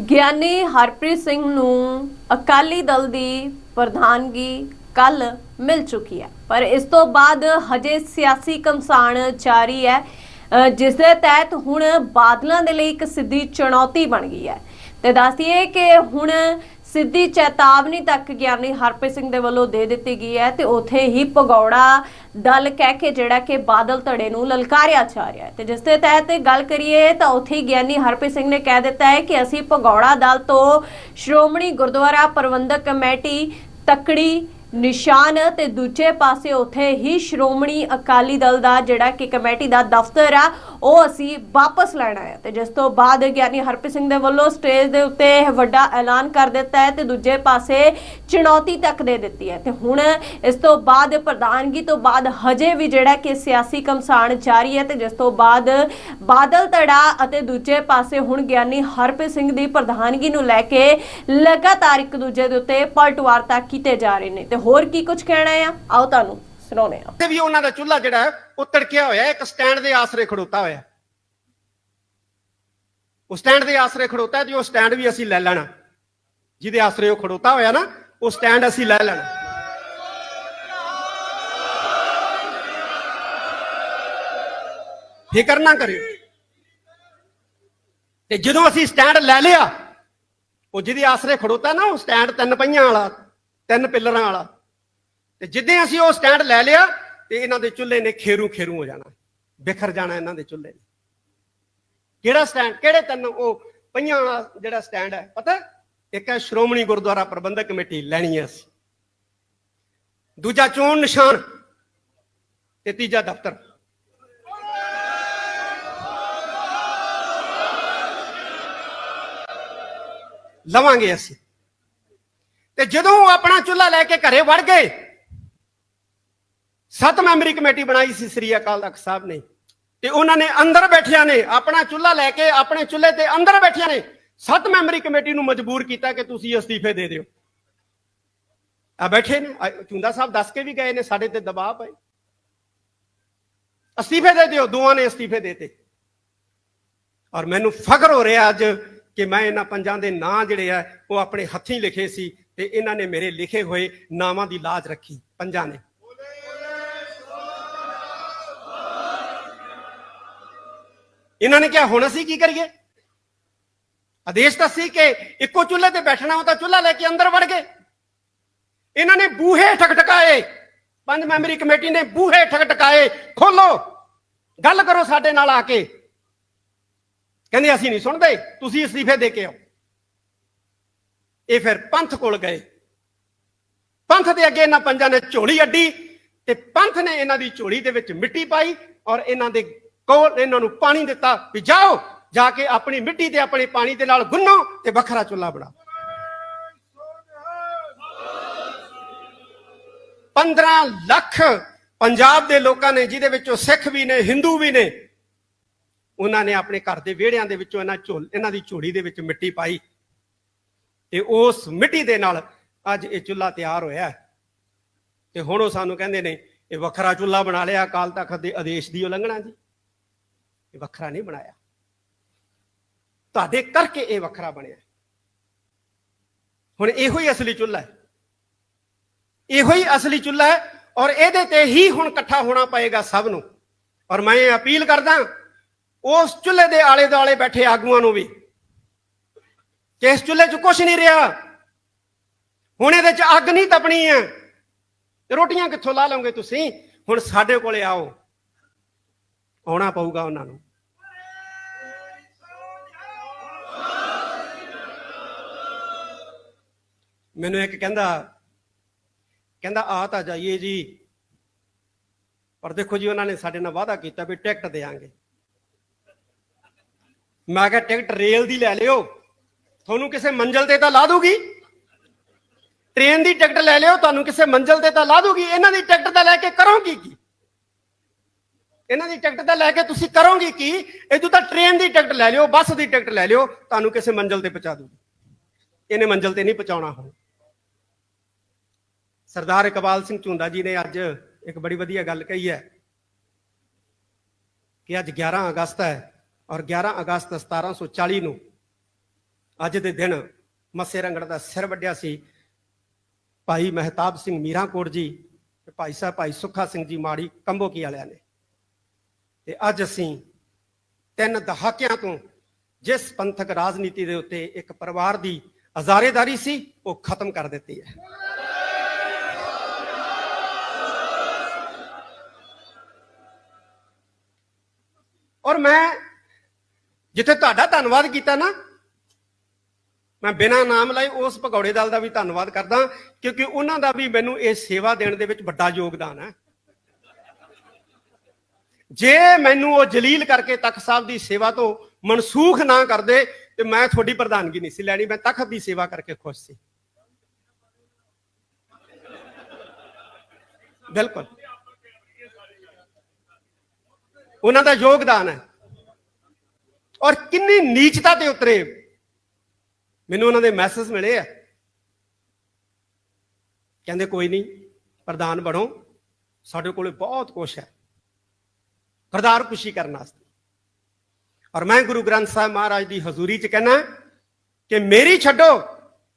ਗਿਆਨੀ ਹਰਪ੍ਰੀਤ ਸਿੰਘ ਨੂੰ ਅਕਾਲੀ ਦਲ ਦੀ ਪ੍ਰਧਾਨਗੀ ਕੱਲ ਮਿਲ ਚੁੱਕੀ ਹੈ। ਪਰ ਇਸ ਤੋਂ ਬਾਅਦ ਹਜੇ ਸਿਆਸੀ ਕਮਸਾਨ ਜਾਰੀ ਹੈ। ਜਿਸ ਦੇ ਤਹਿਤ ਹੁਣ ਬਾਦਲਾਂ ਦੇ ਲਈ ਇੱਕ ਸਿੱਧੀ ਚੁਣੌਤੀ ਬਣ ਗਈ ਹੈ। ਤੇ ਦੱਸਦੀਏ ਕਿ ਹੁਣ ਸਿੱਧੀ ਚੇਤਾਵਨੀ ਤੱਕ ਗਿਆਨੀ ਹਰਪ੍ਰੀਤ ਸਿੰਘ ਦੇ ਵੱਲੋਂ ਦੇ ਦਿੱਤੀ ਗਈ ਹੈ ਤੇ ਉਥੇ ਹੀ ਭਗੌੜਾ ਦਲ ਕਹਿ ਕੇ ਜਿਹੜਾ ਕਿ ਬਾਦਲ ਧੜੇ ਨੂੰ ਲਲਕਾਰਿਆ ਜਾ ਰਿਹਾ ਹੈ। ਤੇ ਜਿਸ ਦੇ ਤਹਿਤ ਗੱਲ ਕਰੀਏ ਤਾਂ ਉਥੇ ਹੀ ਗਿਆਨੀ ਹਰਪ੍ਰੀਤ ਸਿੰਘ ਨੇ ਕਹਿ ਦਿੱਤਾ ਹੈ ਕਿ ਅਸੀਂ ਭਗੌੜਾ ਦਲ ਤੋਂ ਸ਼੍ਰੋਮਣੀ ਗੁਰਦੁਆਰਾ ਪ੍ਰਬੰਧਕ ਕਮੇਟੀ ਤਕੜੀ ਨਿਸ਼ਾਨ ਤੇ ਦੂਜੇ ਪਾਸੇ ਉਥੇ ਹੀ ਸ਼੍ਰੋਮਣੀ ਅਕਾਲੀ ਦਲ ਦਾ ਜਿਹੜਾ ਕਿ ਕਮੇਟੀ ਦਾ ਦਫ਼ਤਰ ਆ, ਉਹ ਅਸੀਂ ਵਾਪਸ ਲੈਣਾ ਹੈ ਤੇ ਜਿਸ ਤੋਂ ਬਾਅਦ ਗਿਆਨੀ ਹਰਪ੍ਰੀਤ ਸਿੰਘ ਦੇ ਵੱਲੋਂ ਸਟੇਜ ਦੇ ਉੱਤੇ ਇਹ ਵੱਡਾ ਐਲਾਨ ਕਰ ਦਿੱਤਾ ਹੈ ਤੇ ਦੂਜੇ ਪਾਸੇ ਚੁਣੌਤੀ ਤੱਕ ਦੇ ਦਿੱਤੀ ਹੈ। ਤੇ ਹੁਣ ਇਸ ਤੋਂ ਬਾਅਦ ਪ੍ਰਧਾਨਗੀ ਤੋਂ ਬਾਅਦ ਹਜੇ ਵੀ ਜਿਹੜਾ ਕਿ ਸਿਆਸੀ ਕਮਸਾਨ ਜਾਰੀ ਹੈ ਤੇ ਜਿਸ ਤੋਂ ਬਾਅਦ ਬਾਦਲ ਧੜਾ ਅਤੇ ਦੂਜੇ ਪਾਸੇ ਹੁਣ ਗਿਆਨੀ ਹਰਪ੍ਰੀਤ ਸਿੰਘ ਦੀ ਪ੍ਰਧਾਨਗੀ ਨੂੰ ਲੈ ਕੇ ਲਗਾਤਾਰ ਇੱਕ ਦੂਜੇ ਦੇ ਉੱਤੇ ਪਲਟਵਾਰਤਾ ਕੀਤੇ ਜਾ ਰਹੇ ਨੇ। ਤੇ ਹੋਰ ਕੀ ਕੁਝ ਕਹਿਣਾ ਆ? ਆਓ ਤੁਹਾਨੂੰ ਸੁਣਾਉਂਦੇ ਆ ਤੇ ਵੀ ਉਹਨਾਂ ਦਾ ਚੁੱਲ੍ਹਾ ਜਿਹੜਾ ਹੈ, ਉਹ ਤੜਕਿਆ ਹੋਇਆ ਇੱਕ ਸਟੈਂਡ ਦੇ ਆਸਰੇ ਖੜੋਤਾ ਹੋਇਆ ਉਹ ਸਟੈਂਡ ਦੇ ਆਸਰੇ ਖੜੋਤਾ ਤੇ ਉਹ ਸਟੈਂਡ ਵੀ ਅਸੀਂ ਲੈ ਲੈਣਾ। ਜਿਹਦੇ ਆਸਰੇ ਉਹ ਖੜੋਤਾ ਹੋਇਆ ਨਾ ਉਹ ਸਟੈਂਡ ਅਸੀਂ ਲੈ ਲੈਣਾ। ਫਿਕਰ ਨਾ ਕਰਿਓ। ਤੇ ਜਦੋਂ ਅਸੀਂ ਸਟੈਂਡ ਲੈ ਲਿਆ ਉਹ ਜਿਹਦੇ ਆਸਰੇ ਖੜੋਤਾ ਨਾ ਉਹ ਸਟੈਂਡ ਤਿੰਨ ਪਹੀਆਂ ਵਾਲਾ ਤਿੰਨ ਪਿੱਲਰਾਂ ਵਾਲਾ। ਤੇ ਜਿੱਦਾਂ ਅਸੀਂ ਉਹ ਸਟੈਂਡ ਲੈ ਲਿਆ, ਤੇ ਇਹਨਾਂ ਦੇ ਚੁੱਲ੍ਹੇ ਨੇ ਖੇਰੂ ਖੇਰੂ ਹੋ ਜਾਣਾ। ਬਿਖਰ ਜਾਣਾ ਇਹਨਾਂ ਦੇ ਚੁੱਲ੍ਹੇ ਨੇ। ਕਿਹੜਾ ਸਟੈਂਡ, ਕਿਹੜੇ ਤਿੰਨ ਉਹ ਪਈਆਂ ਵਾਲਾ ਜਿਹੜਾ ਸਟੈਂਡ ਹੈ, ਪਤਾ? ਇੱਕ ਹੈ ਸ਼੍ਰੋਮਣੀ ਗੁਰਦੁਆਰਾ ਪ੍ਰਬੰਧਕ ਕਮੇਟੀ, ਲੈਣੀ ਹੈ ਅਸੀਂ। ਦੂਜਾ ਚੋਣ ਨਿਸ਼ਾਨ ਤੇ ਤੀਜਾ ਦਫ਼ਤਰ। ਲਵਾਂਗੇ ਅਸੀਂ। ਤੇ ਜਦੋਂ ਉਹ ਆਪਣਾ ਚੁੱਲ੍ਹਾ ਲੈ ਕੇ ਘਰੇ ਵੜ ਗਏ, ਸੱਤ ਮੈਂਬਰੀ ਕਮੇਟੀ ਬਣਾਈ ਸੀ ਸ੍ਰੀ ਅਕਾਲ ਤਖਤ ਸਾਹਿਬ ਨੇ। ਤੇ ਉਹਨਾਂ ਨੇ ਅੰਦਰ ਬੈਠਿਆਂ ਨੇ ਆਪਣਾ ਚੁੱਲ੍ਹਾ ਲੈ ਕੇ ਆਪਣੇ ਚੁੱਲ੍ਹੇ ਤੇ ਅੰਦਰ ਬੈਠਿਆਂ ਨੇ ਸੱਤ ਮੈਂਬਰੀ ਕਮੇਟੀ ਨੂੰ ਮਜਬੂਰ ਕੀਤਾ ਕਿ ਤੁਸੀਂ ਅਸਤੀਫੇ ਦੇ ਦਿਓ। ਆ ਬੈਠੇ ਨੇ, ਆ ਚੁੰਦਾ ਸਾਹਿਬ ਦੱਸ ਕੇ ਵੀ ਗਏ ਨੇ, ਸਾਡੇ ਤੇ ਦਬਾਅ ਪਏ। ਅਸਤੀਫੇ ਦੇ ਦਿਓ, ਦੋਵਾਂ ਨੇ ਅਸਤੀਫੇ ਦੇਤੇ। ਔਰ ਮੈਨੂੰ ਫਖਰ ਹੋ ਰਿਹਾ ਅੱਜ ਕਿ ਮੈਂ ਇਹਨਾਂ ਪੰਜਾਂ ਦੇ ਨਾਂ ਜਿਹੜੇ ਆ, ਉਹ ਆਪਣੇ ਹੱਥੀਂ ਲਿਖੇ ਸੀ। ਤੇ ਇਹਨਾਂ ਨੇ ਮੇਰੇ ਲਿਖੇ ਹੋਏ ਨਾਵਾਂ ਦੀ ਲਾਜ ਰੱਖੀ, ਪੰਜਾਂ ਨੇ। ਇਹਨਾਂ ਨੇ ਕਿਹਾ, ਹੁਣ ਅਸੀਂ ਕੀ ਕਰੀਏ? ਆਦੇਸ਼ ਤਾਂ ਸੀ ਕਿ ਇੱਕੋ ਚੁੱਲ੍ਹੇ ਤੇ ਬੈਠਣਾ ਹੋ ਤਾਂ ਚੁੱਲ੍ਹਾ ਲੈ ਕੇ ਅੰਦਰ ਵੜ ਗਏ। ਇਹਨਾਂ ਨੇ ਬੂਹੇ ਠਕਠਕਾਏ। ਪੰਜ ਮੈਂਬਰੀ ਕਮੇਟੀ ਨੇ ਬੂਹੇ ਠਕਠਕਾਏ। ਖੋਲੋ। ਗੱਲ ਕਰੋ ਸਾਡੇ ਨਾਲ ਆ ਕੇ। ਕਹਿੰਦੇ, ਅਸੀਂ ਨਹੀਂ ਸੁਣਦੇ। ਤੁਸੀਂ ਅਸਤੀਫੇ ਦੇ ਕੇ ਆਓ। ਇਹ ਫਿਰ ਪੰਥ ਕੋਲ ਗਏ। ਪੰਥ ਦੇ ਅੱਗੇ ਇਹਨਾਂ ਪੰਜਾਂ ਨੇ ਝੋਲੀ ਅੱਡੀ ਤੇ ਪੰਥ ਨੇ ਇਹਨਾਂ ਦੀ ਝੋਲੀ ਦੇ ਵਿੱਚ ਮਿੱਟੀ ਪਾਈ ਔਰ ਇਹਨਾਂ ਦੇ ਕੋਲ ਇਹਨਾਂ ਨੂੰ ਪਾਣੀ ਦਿੱਤਾ ਵੀ ਜਾਓ, ਜਾ ਕੇ ਆਪਣੀ ਮਿੱਟੀ ਤੇ ਆਪਣੇ ਪਾਣੀ ਦੇ ਨਾਲ ਗੁੰਨੋ ਤੇ ਵੱਖਰਾ ਚੁੱਲ੍ਹਾ ਬਣਾਓ 15 ਲੱਖ ਪੰਜਾਬ ਦੇ ਲੋਕਾਂ ਨੇ, ਜਿਹਦੇ ਵਿੱਚੋਂ ਸਿੱਖ ਵੀ ਨੇ, ਹਿੰਦੂ ਵੀ ਨੇ, ਉਹਨਾਂ ਨੇ ਆਪਣੇ ਘਰ ਦੇ ਵਿਹੜਿਆਂ ਦੇ ਵਿੱਚੋਂ ਇਹਨਾਂ ਝੋਲ, ਇਹਨਾਂ ਦੀ ਝੋਲੀ ਦੇ ਵਿੱਚ ਮਿੱਟੀ ਪਾਈ। ਤੇ ਉਸ ਮਿੱਟੀ ਦੇ ਨਾਲ ਅੱਜ ਇਹ ਚੁੱਲ੍ਹਾ ਤਿਆਰ ਹੋਇਆ ਹੈ। ਤੇ ਹੁਣ ਉਹ ਸਾਨੂੰ ਕਹਿੰਦੇ ਨੇ, ਇਹ ਵੱਖਰਾ ਚੁੱਲ੍ਹਾ ਬਣਾ ਲਿਆ, ਅਕਾਲ ਤਖਤ ਦੇ ਆਦੇਸ਼ ਦੀ ਉਲੰਘਣਾ ਜੀ। ਇਹ ਵੱਖਰਾ ਨਹੀਂ ਬਣਾਇਆ। ਤੁਹਾਡੇ ਕਰਕੇ ਇਹ ਵੱਖਰਾ ਬਣਿਆ। ਹੁਣ ਇਹੋ ਹੀ ਅਸਲੀ ਚੁੱਲ੍ਹਾ ਹੈ। ਇਹੋ ਹੀ ਅਸਲੀ ਚੁੱਲ੍ਹਾ ਹੈ ਔਰ ਇਹਦੇ ਤੇ ਹੀ ਹੁਣ ਇਕੱਠਾ ਹੋਣਾ ਪਏਗਾ ਸਭ ਨੂੰ। ਔਰ ਮੈਂ ਇਹ ਅਪੀਲ ਕਰਦਾ, ਉਸ ਚੁੱਲ੍ਹੇ ਦੇ ਆਲੇ ਦੁਆਲੇ ਬੈਠੇ ਆਗੂਆਂ ਨੂੰ ਵੀ ਕਿ ਇਸ ਚੁੱਲ੍ਹੇ 'ਚ ਕੁਝ ਨਹੀਂ ਰਿਹਾ? ਹੁਣ ਇਹਦੇ 'ਚ ਅੱਗ ਨਹੀਂ ਤਪਣੀ ਹੈ। ਰੋਟੀਆਂ ਕਿੱਥੋਂ ਲਾ ਲਓਗੇ ਤੁਸੀਂ? ਹੁਣ ਸਾਡੇ ਕੋਲੇ ਆਓ। ਆਉਣਾ ਪਊਗਾ ਉਹਨਾਂ ਨੂੰ। ਮੈਨੂੰ ਇੱਕ ਕਹਿੰਦਾ ਕਹਿੰਦਾ, ਆ ਤਾਂ ਜਾਈਏ ਜੀ। ਪਰ ਦੇਖੋ ਜੀ, ਉਹਨਾਂ ਨੇ ਸਾਡੇ ਨਾਲ ਵਾਅਦਾ ਕੀਤਾ ਵੀ ਟਿਕਟ ਦੇਾਂਗੇ ਮੈਂ ਕਿਹਾ, ਟਿਕਟ ਰੇਲ ਦੀ ਲੈ ਲਿਓ। ਤੁਹਾਨੂੰ ਕਿਸੇ ਮੰਜ਼ਲ ਤੇ ਤਾਂ ਲਾ ਦੂਗੀ? ਟ੍ਰੇਨ ਦੀ ਟਿਕਟ ਲੈ ਲਿਓ, ਤੁਹਾਨੂੰ ਕਿਸੇ ਮੰਜ਼ਲ ਤੇ ਤਾਂ ਲਾ ਦੂਗੀ। ਇਹਨਾਂ ਦੀ ਟਿਕਟ ਤਾਂ ਲੈ ਕੇ ਕਰੋਗੇ ਕੀ? ਇਹਨਾਂ ਦੀ ਟਿਕਟ ਤਾਂ ਲੈ ਕੇ ਤੁਸੀਂ ਕਰੋਗੇ ਕੀ? ਇਦੋਂ ਤਾਂ ਟ੍ਰੇਨ ਦੀ ਟਿਕਟ ਲੈ ਲਿਓ, ਬੱਸ ਦੀ ਟਿਕਟ ਲੈ ਲਿਓ, ਤੁਹਾਨੂੰ ਕਿਸੇ ਮੰਜ਼ਲ ਤੇ ਪਹੁੰਚਾ ਦੂਗੀ। ਇਹਨੇ ਮੰਜ਼ਲ ਤੇ ਨਹੀਂ ਪਹੁੰਚਾਉਣਾ ਹੁਣ। ਸਰਦਾਰ ਇਕਬਾਲ ਸਿੰਘ ਝੁੰਦਾ ਜੀ ਨੇ ਅੱਜ ਇੱਕ ਬੜੀ ਵਧੀਆ ਗੱਲ ਕਹੀ ਹੈ ਕਿ ਅੱਜ 11 ਅਗਸਤ ਹੈ ਔਰ 11 ਅਗਸਤ 1740 ਨੂੰ ਅੱਜ ਦੇ ਦਿਨ ਮੱਸੇ ਰੰਗੜ ਦਾ ਸਿਰ ਵੱਢਿਆ ਸੀ। ਭਾਈ ਮਹਿਤਾਬ ਸਿੰਘ ਮੀਰਾਂਕੋਟ ਜੀ ਤੇ ਭਾਈ ਸਾਹਿਬ ਭਾਈ ਸੁੱਖਾ ਸਿੰਘ ਜੀ ਮਾੜੀ ਕੰਬੋਕੀ ਵਾਲਿਆਂ ਨੇ। ਤੇ ਅੱਜ ਅਸੀਂ ਤਿੰਨ ਦਹਾਕਿਆਂ ਤੋਂ ਜਿਸ ਪੰਥਕ ਰਾਜਨੀਤੀ ਦੇ ਉੱਤੇ ਇੱਕ ਪਰਿਵਾਰ ਦੀ ਹਜ਼ਾਰੇਦਾਰੀ ਸੀ, ਉਹ ਖਤਮ ਕਰ ਦਿੱਤੀ ਹੈ। ਔਰ ਮੈਂ ਜਿੱਥੇ ਤੁਹਾਡਾ ਧੰਨਵਾਦ ਕੀਤਾ ਨਾ ਮੈਂ ਬਿਨਾਂ ਨਾਮ ਲਈ ਉਸ ਭਗੌੜੇ ਦਲ ਦਾ ਵੀ ਧੰਨਵਾਦ ਕਰਦਾ, ਕਿਉਂਕਿ ਉਹਨਾਂ ਦਾ ਵੀ ਮੈਨੂੰ ਇਹ ਸੇਵਾ ਦੇਣ ਦੇ ਵਿੱਚ ਵੱਡਾ ਯੋਗਦਾਨ ਹੈ। ਜੇ ਮੈਨੂੰ ਉਹ ਜਲੀਲ ਕਰਕੇ ਤਖਤ ਸਾਹਿਬ ਦੀ ਸੇਵਾ ਤੋਂ ਮਨਸੂਖ ਨਾ ਕਰਦੇ, ਤੇ ਮੈਂ ਤੁਹਾਡੀ ਪ੍ਰਧਾਨਗੀ ਨਹੀਂ ਸੀ ਲੈਣੀ, ਮੈਂ ਤਖਤ ਦੀ ਸੇਵਾ ਕਰਕੇ ਖੁਸ਼ ਸੀ। ਬਿਲਕੁਲ। ਉਹਨਾਂ ਦਾ ਯੋਗਦਾਨ ਹੈ। ਔਰ ਕਿੰਨੀ ਨੀਚਤਾ ਤੇ ਉਤਰੇ ਮੈਨੂੰ ਉਹਨਾਂ ਦੇ ਮੈਸੇਜ ਮਿਲੇ ਆ। ਕਹਿੰਦੇ ਕੋਈ ਨਹੀਂ, ਪ੍ਰਧਾਨ ਬਣੋ। ਸਾਡੇ ਕੋਲੇ ਬਹੁਤ ਕੁਛ ਹੈ। ਕਰਤਾਰ ਖੁਸ਼ੀ ਕਰਨ ਵਾਸਤੇ। ਔਰ ਮੈਂ ਗੁਰੂ ਗ੍ਰੰਥ ਸਾਹਿਬ ਮਹਾਰਾਜ ਦੀ ਹਜ਼ੂਰੀ 'ਚ ਕਹਿਣਾ ਕਿ ਮੇਰੀ ਛੱਡੋ,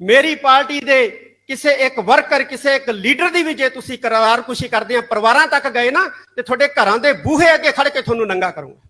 ਮੇਰੀ ਪਾਰਟੀ ਦੇ ਕਿਸੇ ਇੱਕ ਵਰਕਰ ਕਿਸੇ ਇੱਕ ਲੀਡਰ ਦੀ ਵੀ ਜੇ ਤੁਸੀਂ ਕਰਤਾਰ ਖੁਸ਼ੀ ਕਰਦੇ ਆ, ਪਰਿਵਾਰਾਂ ਤੱਕ ਗਏ ਨਾ, ਤੇ ਤੁਹਾਡੇ ਘਰਾਂ ਦੇ ਬੂਹੇ ਅੱਗੇ ਖੜ ਕੇ ਤੁਹਾਨੂੰ ਨੰਗਾ ਕਰੂੰਗਾ।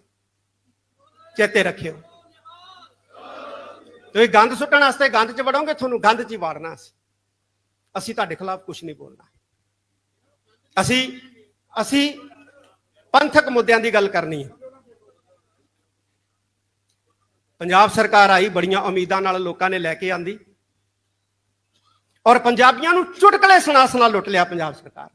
ਚੇਤੇ ਰੱਖਿਓ। ਤੁਸੀਂ ਗੰਦ ਸੁੱਟਣ ਵਾਸਤੇ ਗੰਦ 'ਚ ਵੜੋਗੇ, ਤੁਹਾਨੂੰ ਗੰਦ 'ਚ ਹੀ ਵਾੜਨਾ ਸੀ ਅਸੀਂ ਤੁਹਾਡੇ ਖਿਲਾਫ ਕੁਝ ਨਹੀਂ ਬੋਲਣਾ। ਅਸੀਂ ਅਸੀਂ ਪੰਥਕ ਮੁੱਦਿਆਂ ਦੀ ਗੱਲ ਕਰਨੀ ਹੈ। ਪੰਜਾਬ ਸਰਕਾਰ ਆਈ, ਬੜੀਆਂ ਉਮੀਦਾਂ ਨਾਲ ਲੋਕਾਂ ਨੇ ਲੈ ਕੇ ਆਂਦੀ। ਔਰ ਪੰਜਾਬੀਆਂ ਨੂੰ ਚੁਟਕਲੇ ਸੁਣਾ ਸੁਣਾ ਲੁੱਟ ਲਿਆ ਪੰਜਾਬ ਸਰਕਾਰ ਨੇ।